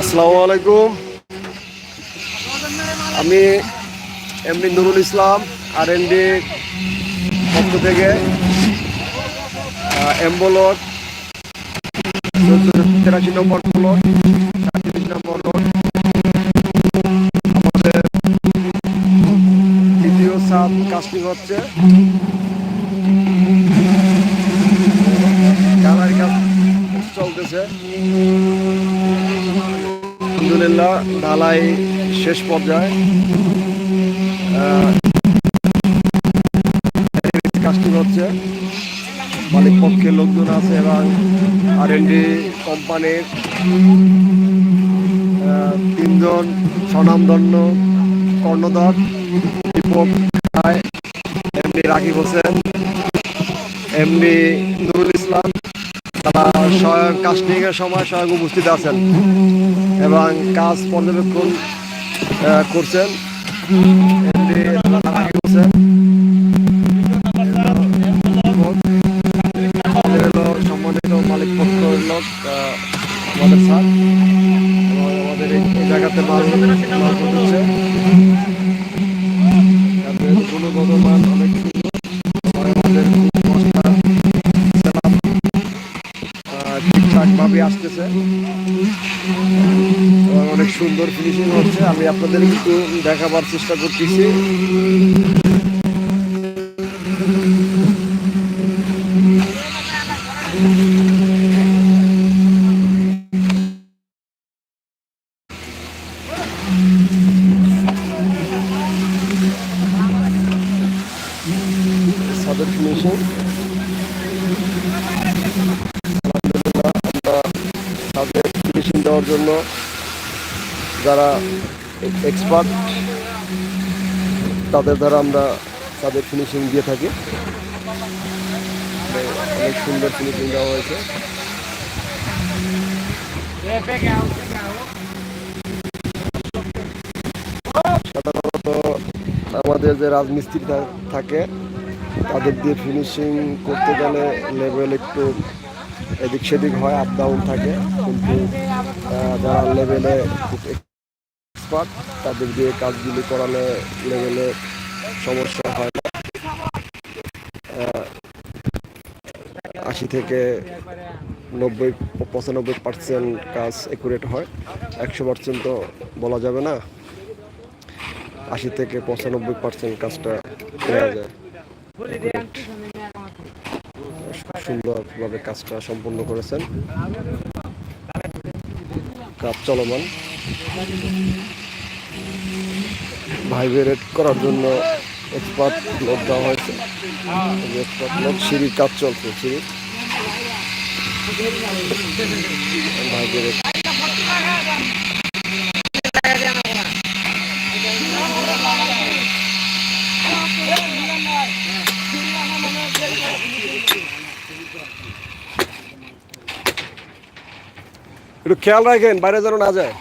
আসসালামু আলাইকুম। আমি এমডি নুরুল ইসলাম আর এনডি পক্ষ থেকে এম্বলট তেরাশি নম্বর প্লট হচ্ছে। কালার কাজ চলতেছে। আলহামদুলিল্লাহ, ঢালাই শেষ পর্যায়ে। কাস্টিং হচ্ছে। মালিক পক্ষের লোকজন আছে এবং আর এনডি কোম্পানির তিনজন স্বনামধন্য কর্ণধার দীপক রায় এমডি রাকিব হোসেন এমডি নুরুল ইসলাম, তারা স্বয়ং কাস্টিং এর সময় স্বয়ং উপস্থিত আছেন এবং কাজ পর্যবেক্ষণ করছেন। এমডি রাকিব হোসেন সম্মানিত মালিক পক্ষ লোক আমাদের স্যার। আমাদের এই জায়গাতে মাল হচ্ছে আপনাদের একটু দেখাবার চেষ্টা করতেছি। দেওয়ার জন্য যারা এক্সপার্ট তাদের দ্বারা আমরা তাদের ফিনিশিং দিয়ে থাকি। অনেক সুন্দর ফিনিশিং দেওয়া হয়েছে। সাধারণত আমাদের যে রাজমিস্ত্রি থাকে, তাদের দিয়ে ফিনিশিং করতে গেলে লেভেল একটু এদিক সেদিক হয় আপ ডাউন থাকে। কিন্তু যারা লেভেলে এক্সপার্ট তাদের দিয়ে কাজগুলি করালে লেভেলে সমস্যা হয়। না আশি থেকে নব্বই, পঁচানব্বই পার্সেন্ট কাজ একুরেট হয়। একশো পার্সেন্ট তো বলা যাবে না। আশি থেকে পঁচানব্বই পার্সেন্ট কাজটা করা যায়। সুন্দরভাবে কাজটা সম্পূর্ণ করেছেন। কাজ চলমান। ভাইব্রেট করার জন্য এক্সপার্ট লোক দেওয়া হয়েছে। এক্সপার্ট লোক সিঁড়ির কাজ চলছে, সিঁড়ি। ভাইব্রেট একটু খেয়াল রাখেন, বাইরে যেন না যায়।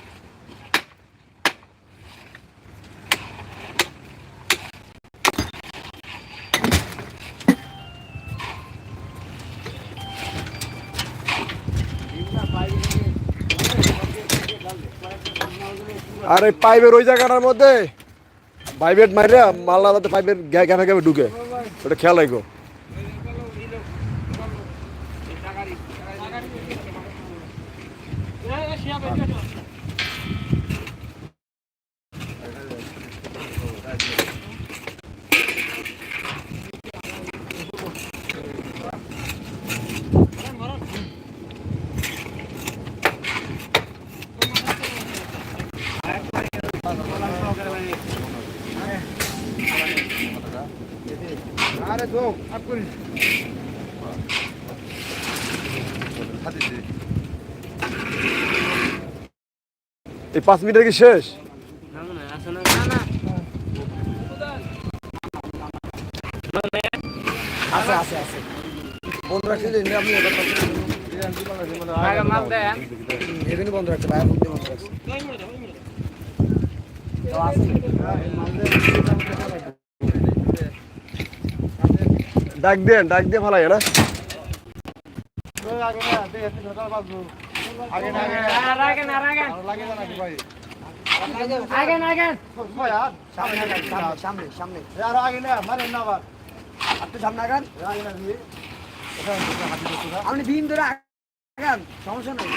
আর এই পাইপের ওই জায়গাটার মধ্যে পাইপের মাইরে মাল্লা তাতে পাইপের গ্যাপে গ্যাপে ঢুকে ওটা খেয়াল রাখো এই পাঁচ মিনিট কি শেষ? আছে আছে আছে। বন্ধ রাখছি আপনি এখানে বন্ধ রাখছে বাইরে বন্ধ রাখছে। ডাক দেন ডাক দিয়ে ফালাই না আপনি বিন ধরে আগান সমস্যা নেই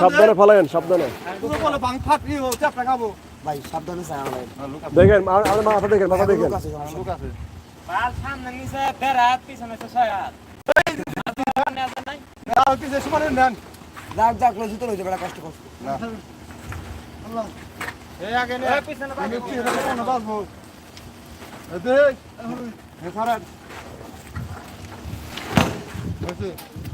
সাবধানে ফালাইন সাবধানে। ভাই সাবধানে চাই দেখেন মাথা দেখেন মাথা দেখেন। লোক আছে সমস্যা নেই। যাক যাক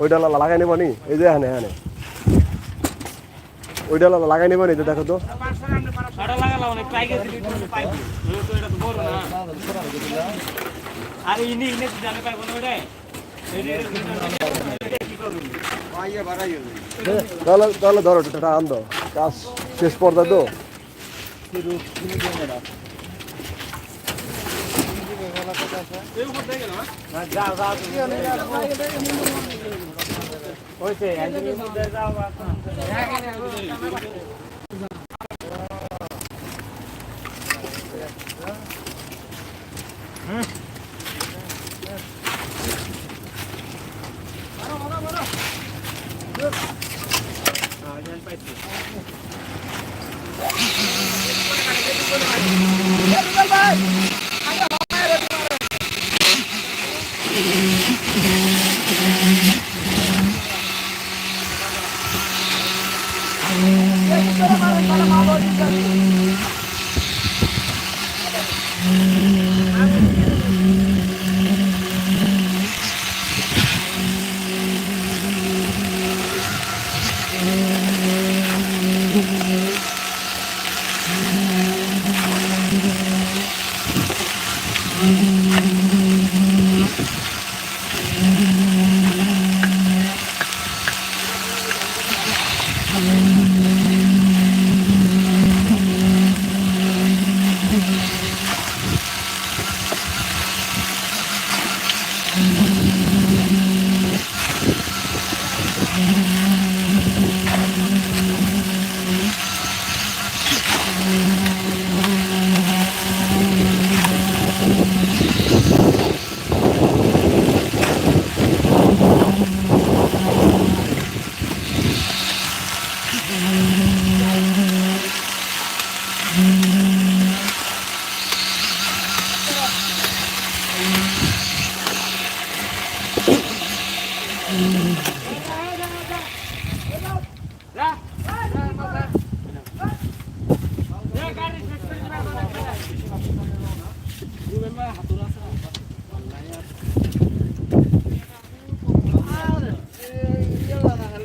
ওইটা লাগাই নেবা নি? এই যে হ্যাঁ হ্যাঁ ওইটা লাগাই নেবা নি? যে দেখো তো। আর ইনি ইনি জানে পাইব না ওটাই তাহলে ধরো এটা আন দাও কাজ শেষ পর্যায়ে তো। হইছে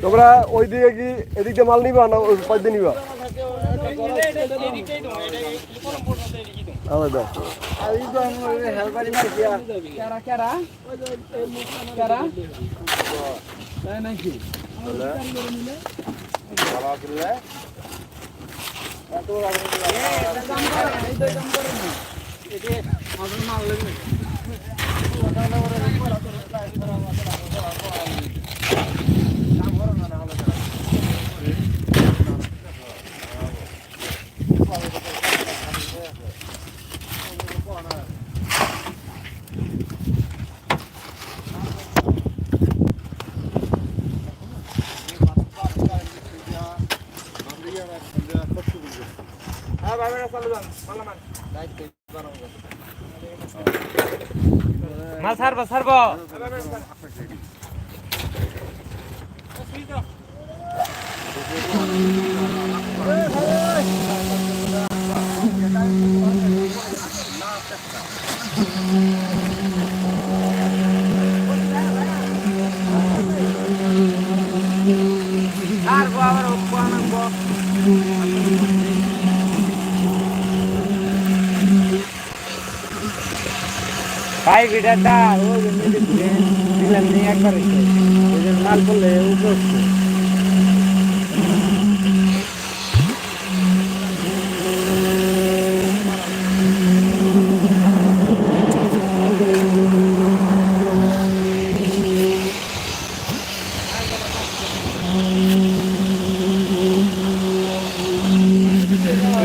তোমরা ওই দিকে কি এদিক দিয়ে মাল নিবা না ওই পাশ দিয়ে নিবা? আবার দাও দায়িত্ব মাল ছাড়বো ছাড়বো। ছাড়বো ভাই ভিটাটা ও জন্য দিলাম নিয়ে একবার ওই যে লাল করলে উপরে।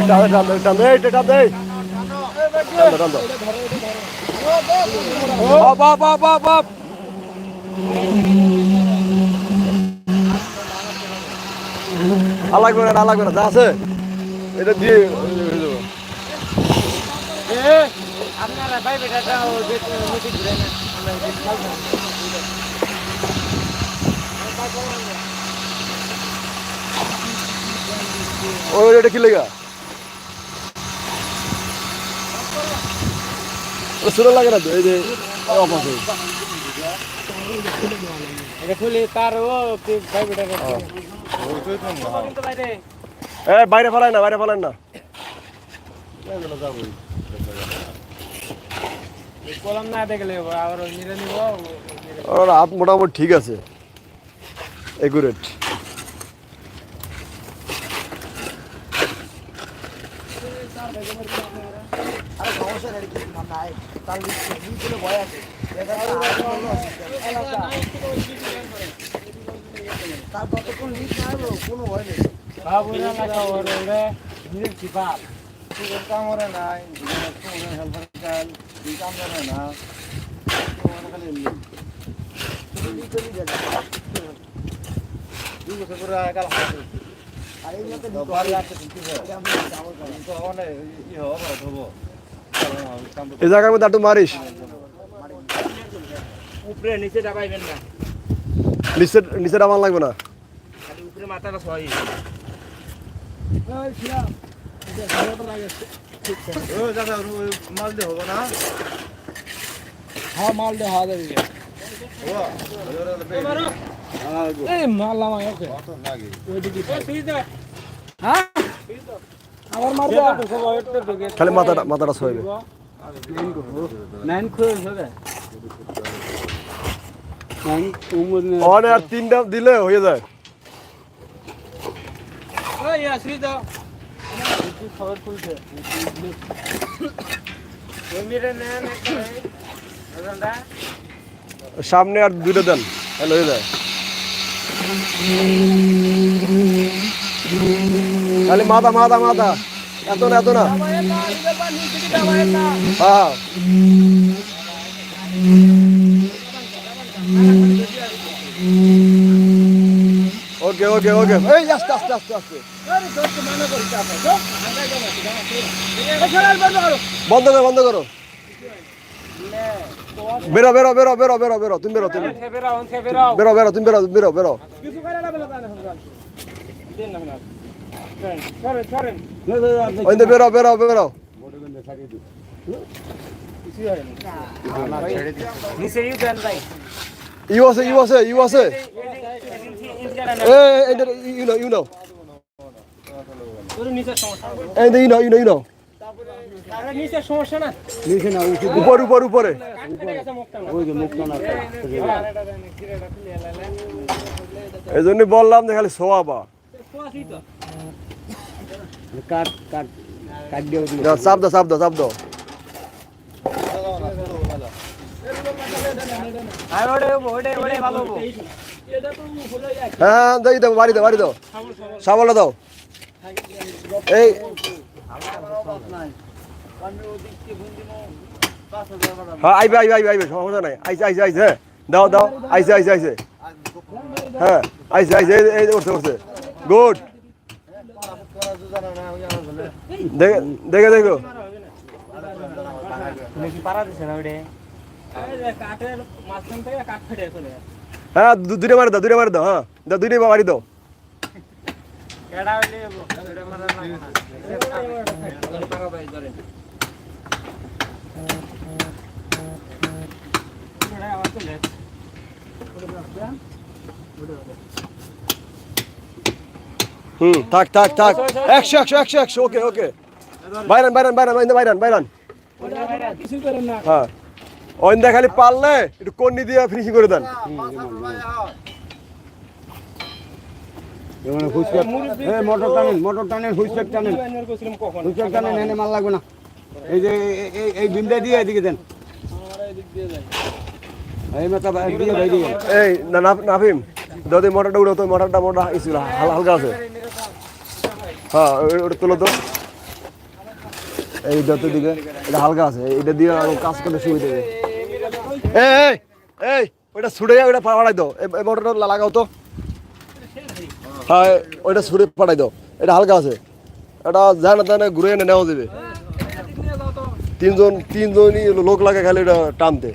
টান টান টান টান দে টান দে টান বাপ বাপ বাপ বাপ বাপ আর লাগবে না লাগবে না যা আছে। এটা দিয়ে হয়ে যাবে আপনারা ভাই যে ওই এটা কি লেগা? ও লাগে না এই যে আছে এটা খুলে তার ও বাইরে ফেলায় না বাইরে ফেলায় না। মোটামুটি ঠিক আছে। একুরেট আরে সমস্যা নেই কিছু না নাই তার ভিতরে ভয় আছে তার কতক্ষণ লিক না হলো কোনো ভয় নেই বাবু না লাগা ওর ওরে কামড়ে নাই হেল্পার চাল কাম করে না আর এই মতো এই জায়গার মধ্যে একটু মারিস। উপরে নিচে দাবাইবেন না। নিচে নিচে আমার লাগবে না। খালি উপরে মাথাটা সহাই হ্যাঁ মাল দে মাল লামাই ওকে হ্যাঁ মার দে খালি মাথাটা মাথাটা সইবে আর তিনটা দিলে হয়ে যায়। সামনে আর দুটো দেন। তাহলে হয়ে যায়। খালি মাথা মাথা মাথা। এত না এত না। হ্যাঁ। ওকে ওকে ওকে। এই, আস্তে আস্তে আস্তে আস্তে। বন্ধ করো বন্ধ করো। বেরো বেরো বেরো বেরো বেরো বেরো তুমি বেরো তুমি বেরো বেরো তুমি বেরো বেরো বেরো ওই বেরো বেরো বেরো ইউ দেন ভাই ইউ আছে ইউ আছে ইউ আছে এ ইউ নো ইউ নো এই you know you know you know উপর উপর উপরে। এই জন্য বললাম যে খালি সোয়াবা কাট কাট কাট চাপ দাও চাপ চাপ হ্যাঁ হ্যাঁ দাও বাড়ি দাও বাড়ি দাও। সাবলটা দাও। এই হ্যাঁ আইবে আইবে আইবে আইবে সমস্যা নাই আইসে আইসে আইসে হ্যাঁ দাও দাও আইসে আইসে আইসে হ্যাঁ আইসে আইসে এই এই উঠছে উঠছে গুড দেখে দেখে দেখো তুমি কি পারা দিছে না ওইটা কাঠের মাঝখান থেকে কাঠ ফেটে চলে হ্যাঁ দু- দুইটা মারি দাও দুইটা মারি দাও হ্যাঁ দাও দুইটা মারি দাও হুম, থাক থাক থাক। একশো একশো একশো একশো, ওকে ওকে। বাইরান বাইরান বাইরান বাইরান বাইরান বাইরান। হ্যাঁ। ওইন্দা খালি পারলে একটু কন্নি দিয়ে ফিনিশিং করে দেন। এখানে হুইসপ্যাক এই মোটর টানেন মোটর টানেন টানেন টানেন এনে মাল লাগবে না। এই যে, এই- এই দিয়ে এদিকে দেন। এই দিয়ে ভাই দিয়ে। এই, না নাফিম মোটরটা উড়ো, তো মোটরটা মোটা হালকা আছে। হ্যাঁ ওটা তুলো তো এই দিকে, এটা হালকা আছে। এটা দিয়ে কাজ করতে সুবিধা এই এই ওইটা ছুড়ে ওইটা পাঠাই দাও। এই এই মোটরটা লাগাও তো। হ্যাঁ ওইটা ছুড়ে পাঠাই দাও। এটা হালকা আছে। এটা জানা জানা ঘুরে এনে নেওয়া যাবে। তিনজন, তিনজনই লোক লাগে খালি এটা টানতে।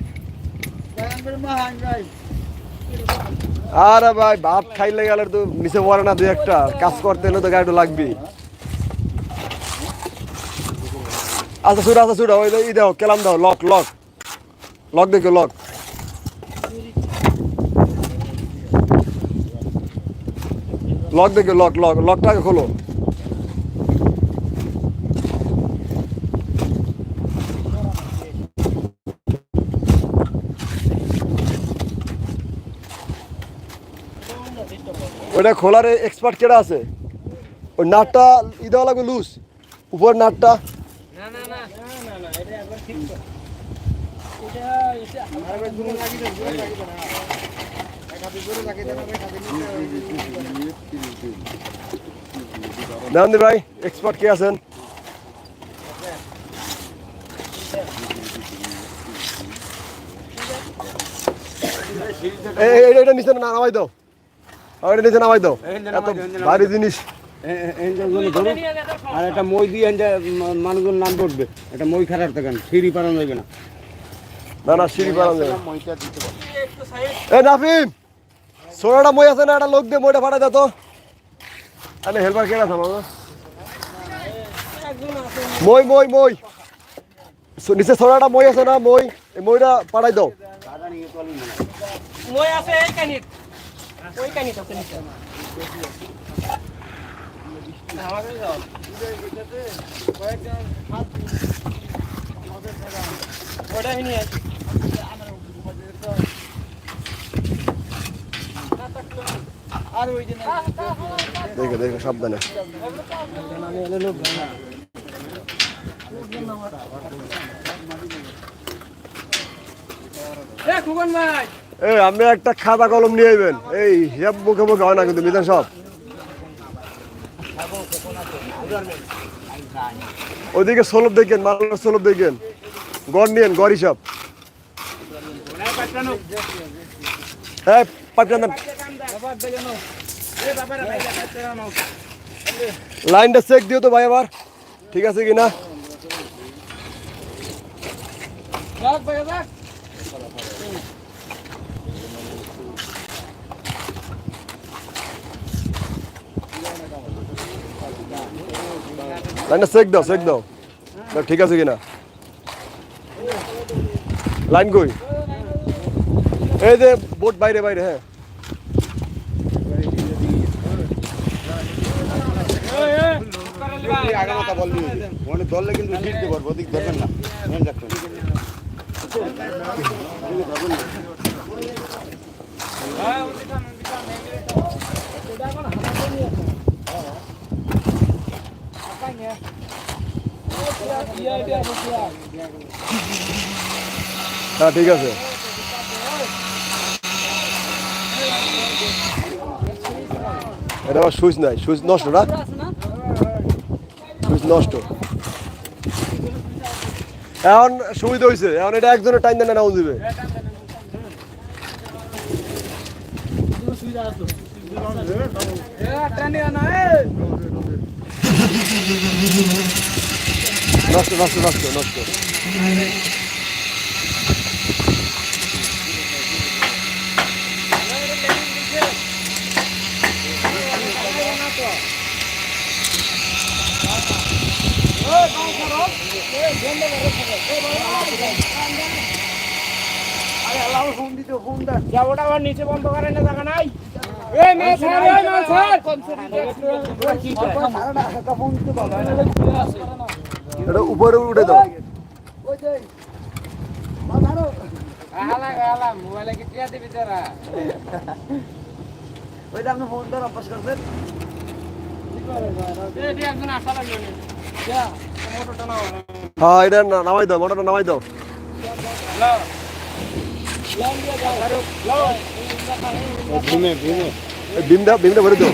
আরে ভাই, ভাত খাইলে গেলে তো নিচে পড়ে না দুই একটা। কাজ করতে হলে তো গাড়িটা লাগবে। আচ্ছা শুরু আচ্ছা শুরু ওই ই দাও, কেলাম দাও, লক লক। লক দেখো, লক। লক দেখে লক লক লকটাকে খোলো। ওটা খোলার এক্সপার্ট কেডা আছে? ওই নাটটা ই দেওয়া লাগবে লুজ উপর নাটটা। না না না। না না এটা একবার ঠিক তো এটা এটা আমার জন্য লাগি না জোরে লাগি না একাতে জোরে লাগি না একাতে দেওয়ান ভাই এক্সপার্ট কে আছেন এই এই- এটা নিচে না নামাই দাও। আর এটা নিচে নামাই দাও এত ভারী জিনিস আর একটা মই দিয়ে মানুষজন নাম করবে একটা মই খারাপ থাকেন সিঁড়ি পারানো যাবে না। না না সিঁড়ি পালান যাবে এ নাফিম! সোনাটা মই আছে না একটা লোক দিয়ে মইটা ফাটাই দাও তো। আরে হেল্পার কে আছে আমার মই মই মই। নিচে সোনাটা মই আছে না, মই, এই মইটা পাঠাই দাও। মই আছে, এই কানিত ওই কানিত আছে, নিচে। ওটা হিনি আছে। আর ওই যে দেখে দেখে সাবধানে। এই আপনি একটা খাতা কলম নিয়ে আইবেন। এই হিসাব মুখে মুখে হয় না কিন্তু মিজান সব ওইদিকে সলভ দেখেন মালার সলভ দেখেন। গড় নিয়েন গড় হিসাব। হ্যাঁ পাঠান বাবা বেজানো এ বাবারা ভাই বেজানো লাইনটা চেক দিও তো ভাই আবার ঠিক আছে কিনা যাক ভাই যাক লাইনটা চেক দাও চেক দাও না, ঠিক আছে কিনা লাইন কই এই যে বোট বাইরে বাইরে হ্যাঁ মনে কিন্তু ধরবেন না। হ্যাঁ ঠিক আছে। এটা আমার সুইচ নাই সুইচ নষ্ট না? নষ্ট। এখন সুবিধা হয়েছে এখন এটা একজনের টাইম দেন না দিবে। নষ্ট নষ্ট নষ্ট নষ্ট যা ওটা আবার নিচে বন্ধ করেন না নাই এটা উপরে উঠে দাও। মোবাইলে কি টিয়া দিবি তোরা ওইটা আপনি ফোন ধর অভ্যাস একজন আসা লাগবে হ্যাঁ এটা নামাই দাও মোটরটা নামাই দাও। বিমটা বিমটা ভরে দাও।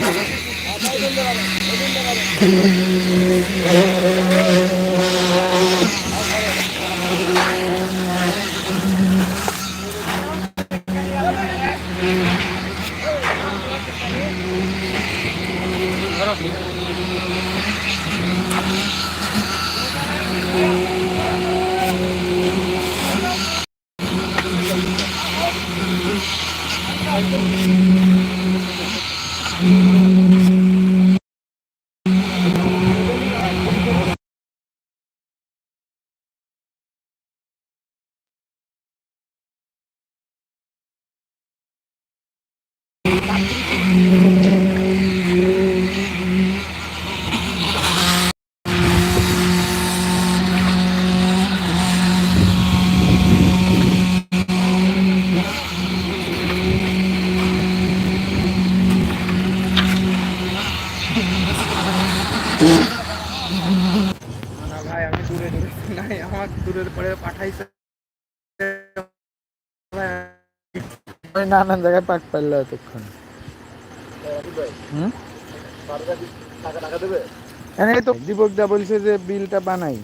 নানান জায়গায় পাক পারল এতক্ষণ। হুম? দা বলছে যে বিলটা বানাই।